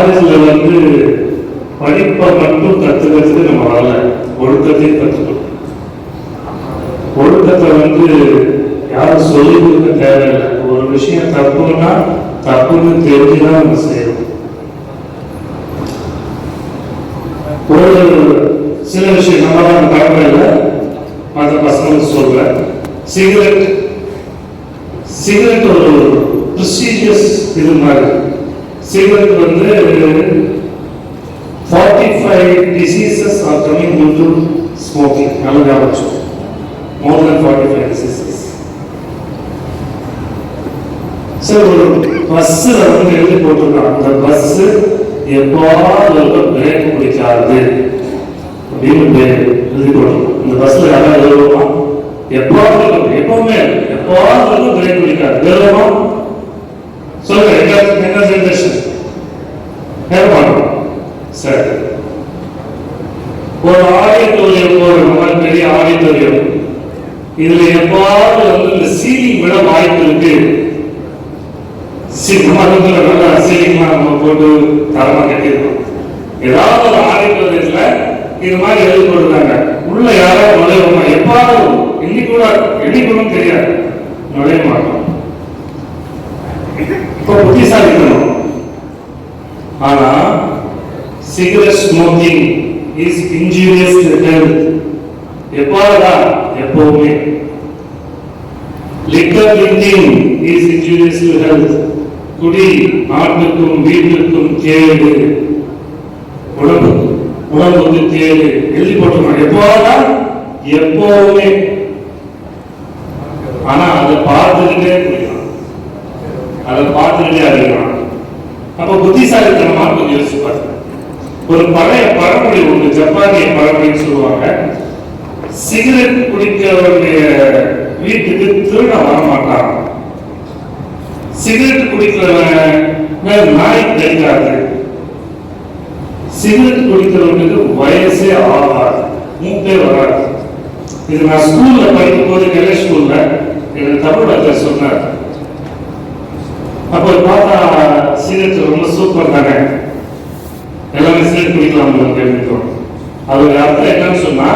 காலேஜ்ல வந்து படிப்பை மட்டும் கத்துக்கிறதுக்கு நம்ம வரல ஒழுக்கத்தையும் கத்துக்கணும் ஒழுக்கத்தை வந்து யாரும் சொல்லி கொடுக்க தேவையில்லை. ஒரு விஷயம் தப்புன்னா தப்புன்னு தெரிஞ்சுதான் நம்ம செய்யணும். ஒரு சில விஷயம் நம்ம தான் கடமையில் மற்ற பசங்களுக்கு சொல்றேன். சிகரெட். சிகரெட் ஒரு ப்ரொசீஜியஸ் இது மாதிரி. செய்வது வந்து forty five diseases are coming due to smoking நல்ல ஞாபகம் more than forty five diseases sir ஒரு பஸ்ஸில் வந்து எழுதி போட்டிருக்கான் அந்த பஸ் எப்பாவது பிரேக் பிடிக்காது அப்படின்னு பேர் எழுதி போட்டிருக்கோம் இந்த பஸ்ஸில் யாராவது எழுதுவோம் எப்பாவது எப்பவுமே எப்பாவது பிரேக் பிடிக்காது எழுதுவோம் சொல்லுங்க எங்க என்ன ஜென்ரேஷன் நேரம் சரி ஒரு ஆடிட்டோரியம் போறோம் பெரிய ஆடிட்டோரியம். இதுல எப்பாவது வந்து இந்த சீலிங் விட வாய்ப்பு இருக்கு? சி- நம்ம நல்லா சீலிங்லாம் நம்ம போட்டு தரமா கட்டியிருக்கோம். ஏதாவது ஒரு ஆடிட்டோரியத்துல இது மாதிரி எழுதி போட்டுருக்காங்க. உள்ள யாராவது நுழைவோமா? எப்பாவது? இன்னைக்கு கூட என்னைக்கு தெரியாது. நுழைய மாட்டோம் இப்போ புத்திசாலித்தனம் ஆனா cigarette smoking is injurious to health எப்போதா எப்பவுமே. Liquor drinking is injurious to health குடி நாட்டுக்கும் வீட்டுக்கும் கேடு. உடம்பு உடம்புக்கு கேடு. எழுதி போட்டுருக்காங்க எப்போதா எப்பவுமே. ஆனா அதை பார்த்துக்கிட்டே குடிக்கலாம். அதை பார்த்துக்கிட்டே அறியலாம் அப்ப புத்திசாலித்தனமா கொஞ்சம் யோசிச்சு பாருங்க. ஒரு பழைய பழமொழி ஒன்று ஜப்பானிய பழமொழின்னு சொல்லுவாங்க. சிகரெட் குடிக்கிறவருடைய வீட்டுக்கு திருட வரமாட்டான். சிகரெட் குடிக்கிறவன் நாய் தெரியாது. சிகரெட் குடிக்கிறவனுக்கு வயசே ஆகாது மூப்பே வராது. இது நான் ஸ்கூல்ல படிக்கும் போது கலை ஸ்கூல்ல எனக்கு தமிழ் அத்தர் சொன்னார். அப்போ பார்த்தா சிகரெட் ரொம்ப சூப்பர் தானே? எல்லாமே சிகரெட் குடிக்கலாம் கேள்விக்கிறோம் அதோட அர்த்தம் என்னன்னு சொன்னா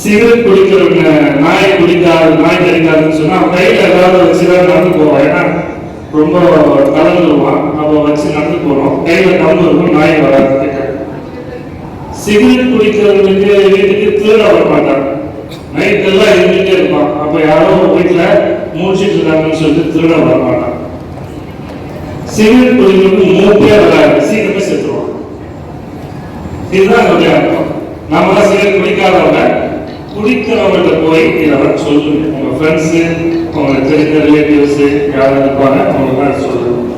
சிகரெட் குடிக்கிறவங்க நாய் குடிக்காது நாய் கடிக்காதுன்னு சொன்னா கையில ஏதாவது வச்சுதான் நடந்து போவோம் ஏன்னா ரொம்ப கலந்துருவான் அப்போ வச்சு நடந்து போறோம் கையில கலந்து இருக்கும் நாய் வராது. சிகரெட் குடிக்கிறவங்களுக்கு வீட்டுக்கு தீர வர மாட்டாங்க. நைட் எல்லாம் இருந்துட்டே இருப்பான். அப்ப யாரோ வீட்டுல மூச்சுட்டு இருக்காங்கன்னு சொல்லிட்டு திருட வர மாட்டான். சிகரெட் குடிக்கிறவங்க மூப்பே விளையாடு சீக்கிரமே செத்துருவாங்க இதுதான் அதோடைய அர்த்தம் நம்மளாம் சிகரெட் குடிக்காதவங்க குடிக்கிறவங்கள்ட்ட போய் இதெல்லாம் சொல்லுங்க. உங்க ஃப்ரெண்ட்ஸு உங்களுக்கு தெரிஞ்ச ரிலேட்டிவ்ஸு யாரும் இருப்பாங்க அவங்களுக்கு சொல்லுங்க.